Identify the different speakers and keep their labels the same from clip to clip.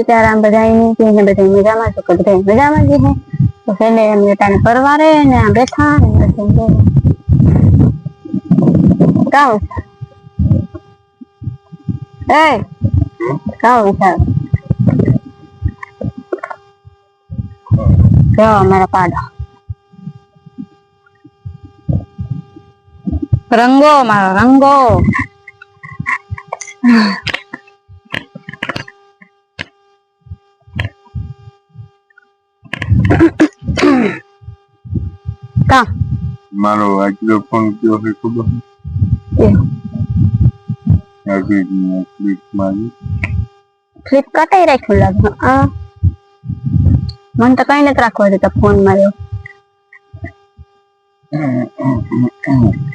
Speaker 1: Kita rambut aja, ini pilihan berat yang pertama. Cukup deh, pertama sih. તો છેલ્લે એમ ટાણે પરવારે ને આ બેઠા ને કાવ એ, કાવ સાહેબ. જો અમારા પાડો. રંગો, મારો રંગો. કા?
Speaker 2: મારો આજનો ફોન કયો છે ખબર?
Speaker 1: ફ્લિપકાર્ટ એ રાખ્યું લાગે આ? મને તો કઈ નથી રાખવા દેતા ફોન માર્યો.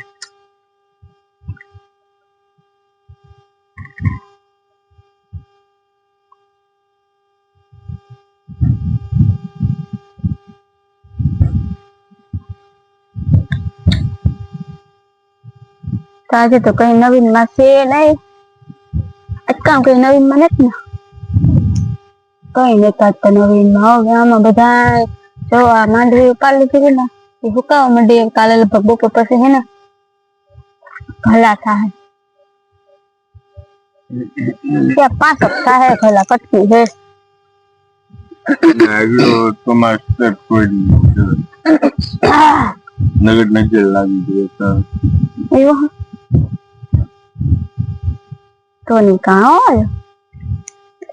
Speaker 1: આજે તો કઈ નવીન માં છે નહીં અટકામ કઈ નવીન માં નથી ને કઈ નથી તો નવીન માં હવે આમાં બધા જો આ માંડવી ઉપાડી લીધી ને એ હુકાવા માંડી કાલે લગભગ બપોર પછી હે ને ભલા થાય ત્યાં પાંચ સપ્તાહ હે ભલા કટકી હે
Speaker 2: આગળ તમારે સ્ટેપ કોઈ નગર નજર લાગી ગયો તો
Speaker 1: એવું હે? તો હોય?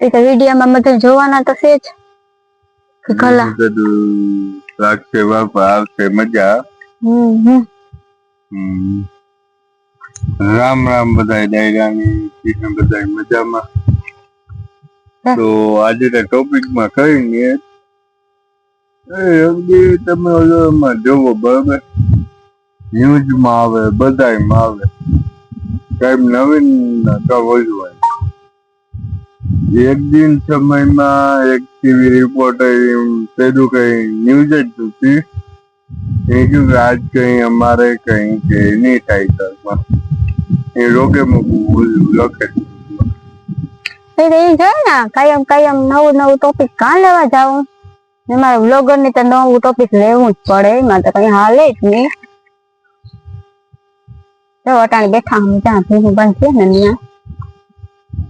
Speaker 1: એ તો વિડીયોમાં બધા જોવાના તો છે જ. કલા.
Speaker 2: લાગશે બાપા આવશે મજા. રામ રામ બધાય ડાયરાની બધાય મજામાં. તો આજે ટોપિકમાં કહીને એ તમે ઓલામાં જોવો બરાબર? ન્યૂઝમાં આવે બધાયમાં આવે. કઈ નવીન કવજ હોય. એક દિન સમયમાં એક ટીવી રિપોર્ટર પેલું કઈ ન્યૂઝ જ નથી. એ કહ્યું કે આજ કઈ અમારે કઈ કે નહીં થાય એ રોગે મૂકવું લખે.
Speaker 1: ને, કાયમ કાયમ નવું નવું ટોપિક કાં લેવા જાવ એમાં બ્લોગરની તો નવું ટોપિક લેવું જ પડે, એમાં તો કઈ હાલે જ નહીં. જો અટાણે બેઠા હું ત્યાં ભેગું બંધ છે ને ત્યાં.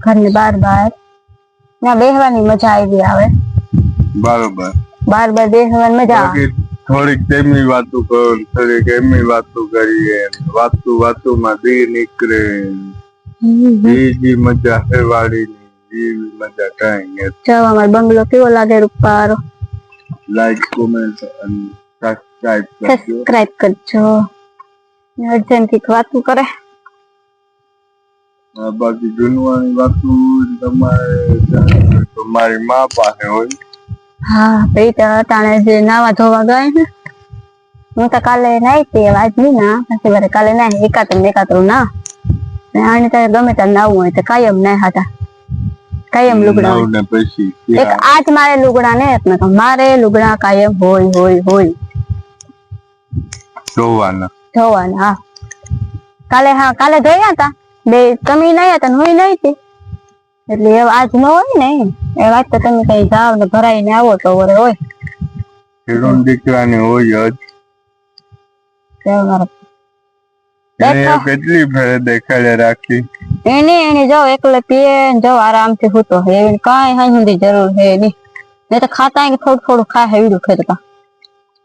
Speaker 1: ઘરની બાર બાર. ત્યાં બેહવાની મજા આવી આવે.
Speaker 2: બરોબર.
Speaker 1: બાર બાર બેહવાની મજા આવે.
Speaker 2: થોડીક તેમની વાતો કરો થોડીક એમની વાતો કરીએ. વાતું માં દી નીકળે. બીજી મજા હે વાડીની એવી મજા કઈ
Speaker 1: જો અમારો બંગલો કેવો લાગે રૂપારો
Speaker 2: લાઈક કોમેન્ટ અને સબસ્ક્રાઇબ કરજો.
Speaker 1: સબસ્ક્રાઇબ કરજો. અર્જન વાતું કરે.
Speaker 2: બાકી જૂનવાની વાતો તમારે જાણવી હોય તો મારી મા પાસે હોય.
Speaker 1: હા પછી તો અટાણે જે નાવા ધોવા ને હું તો કાલે નાઈ તે આજ નહીં ના પછી વારે કાલે નાઈ ને એકાતરું ના. આને તારે ગમે ત્યારે નાવું હોય તો કાયમ ના હતા કાયમ લુગડા
Speaker 2: પછી
Speaker 1: એક આજ મારે લુગડા ને એટલે મારે લુગડા કાયમ હોય હોય હોય.
Speaker 2: જોવાના.
Speaker 1: ધોવાના હા કાલે હા કાલે ધોયા હતા બે તમે નાયા હતા ને હું નહીં હતી એટલે એ આજ ન હોય ને એ વાત તો તમે કઈ જાવ ને ભરાઈને આવો તો વરે હોય
Speaker 2: ખેડૂત દીકરાની હોય જ
Speaker 1: તો મારે
Speaker 2: એને
Speaker 1: દેખો.
Speaker 2: કેટલી ફેરે દેખાડે રાખી
Speaker 1: એને એને જો એકલે પીએ ને જો આરામથી સૂતો હોય એવી કાંઈ હાઈ સુધી જરૂર છે નહીં નહીં તો ખાતા કે થોડું થોડું ખાય હેવડું ખેતકા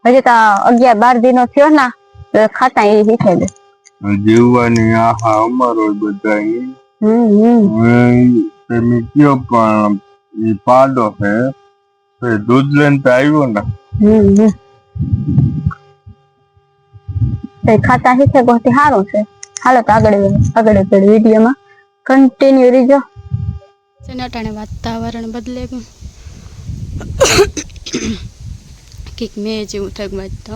Speaker 1: હજી તો અગિયાર બાર દિનો થયો ના તો ખાતા એ શીખે દે
Speaker 2: જીવવાની આહા અમર હોય બધાની
Speaker 1: હમ હમ
Speaker 2: હવે તમે કયો પણ એ પાડો છે તો એ દૂધ લઈને તો આવ્યો ને
Speaker 1: હમ હમ તો એ ખાતા શીખે બહુ સારું છે હાલો તો આગળ આગળ આગળ વિડીયોમાં કન્ટિન્યુ રીજો
Speaker 3: અટાણે વાતાવરણ બદલે ગયું કંઈક મેં જેવું થયું બાદ તો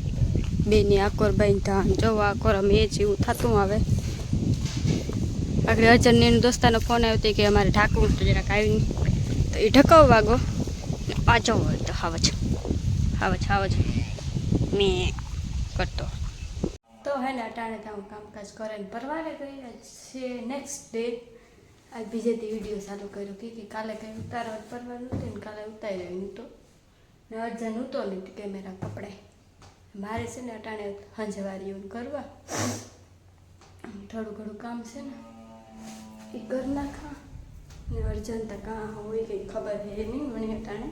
Speaker 3: બેની આકોર બાંધતા જો આકોર અમે એ જેવું થતું આવે આગળ અજન એનું દોસ્તાનો ફોન આવ્યો હતો કે અમારે ઢાંકવું તો જરાક આવીને. તો એ ઢકાવ વાગો. ને હોય તો હાવજ હાવજ હાવજ મેં કરતો. તો હે ને અટાણે તો હું કામકાજ કરીને પરવારે ગઈ છે. નેક્સ્ટ ડે આજ બીજે તે વીડિયો ચાલુ કર્યો. કે કાલે કંઈ ઉતારવા પરવાર નથી ને કાલે ઉતારી રહ્યું નહોતો. ને અર્જન ઉતો નહીં કેમેરા પકડાય. મારે છે ને અટાણે હંજવારીઓ કરવા. થોડું ઘણું કામ છે ને, એ કર નાખા. ને અર્જન તો કાં હોય કંઈ ખબર હે નહીં મને અટાણે.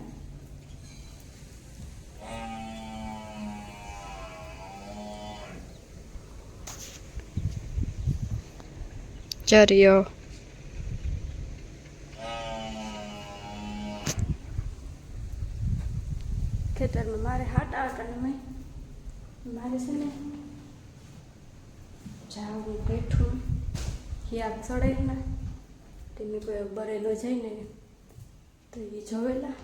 Speaker 3: ચર્યો. યાદ ચડાય ના તે મેં કોઈ બરેલો જઈને તો એ જોવેલા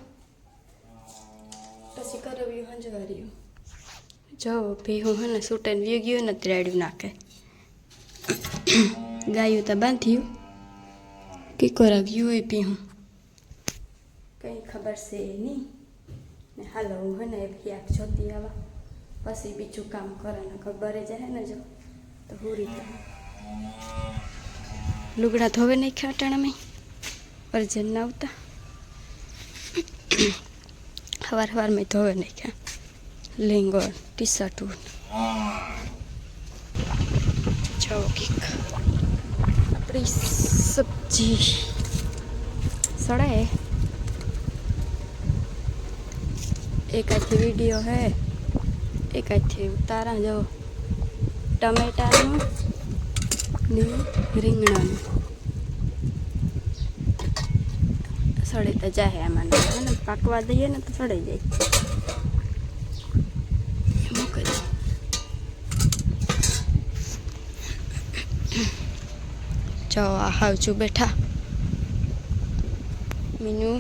Speaker 3: પછી કરવ્યું હંજવાર્યું જો ભીહું હે ને સૂટેને વી ગયું ને ત્રેડ્યું નાખે ગાયું તો બાંધ્યું કે કરાવ્યું હોય પીહું કંઈ ખબર છે નહીં ને હાલો હું હે ને એ ક્યાંક જોતી આવા પછી બીજું કામ કરે ને ખબર જાય ને જો તો પૂરી થાય લુગડા ધોવે નહીં ખાટાણામાં અર્જન ના આવતા સવાર સવારમાં ધોવે નહીં ખા લીંગણ ટી શર્ટું જો કીક આપણી સબ્જી સડાય એક આથી વિડીયો હે એક આથી ઉતારા જો ટમેટાનું ને રીંગણાનું સડે તો જાય આમાં ને પાકવા દઈએ ને તો સડી જાય મૂકી જો આ હાવજુ બેઠા મીનુ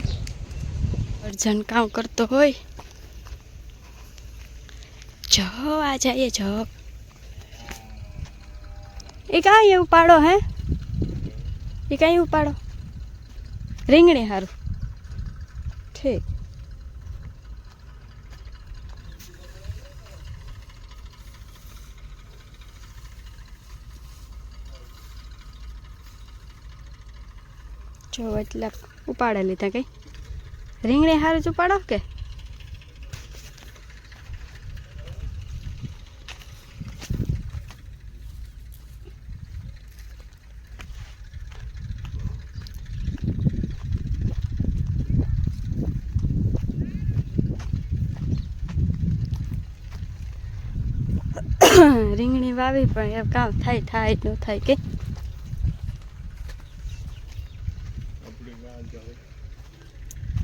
Speaker 3: અર્જન કામ કરતો હોય જો આ જઈએ જો એ કાંઈ એવું પાડો હે એ કાંઈ એવું પાડો રીંગણી સારું ઠીક જો એટલે ઉપાડે લીધા કઈ રીંગણી સારું જ ઉપાડો કે વાવી પણ એ કામ થાય થાય ન થાય કે?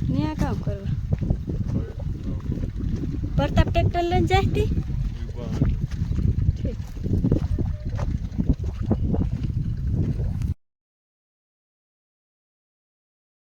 Speaker 3: ન્યા કામ કરવા? પ્રતાપ ટ્રેક્ટર લઈને જાય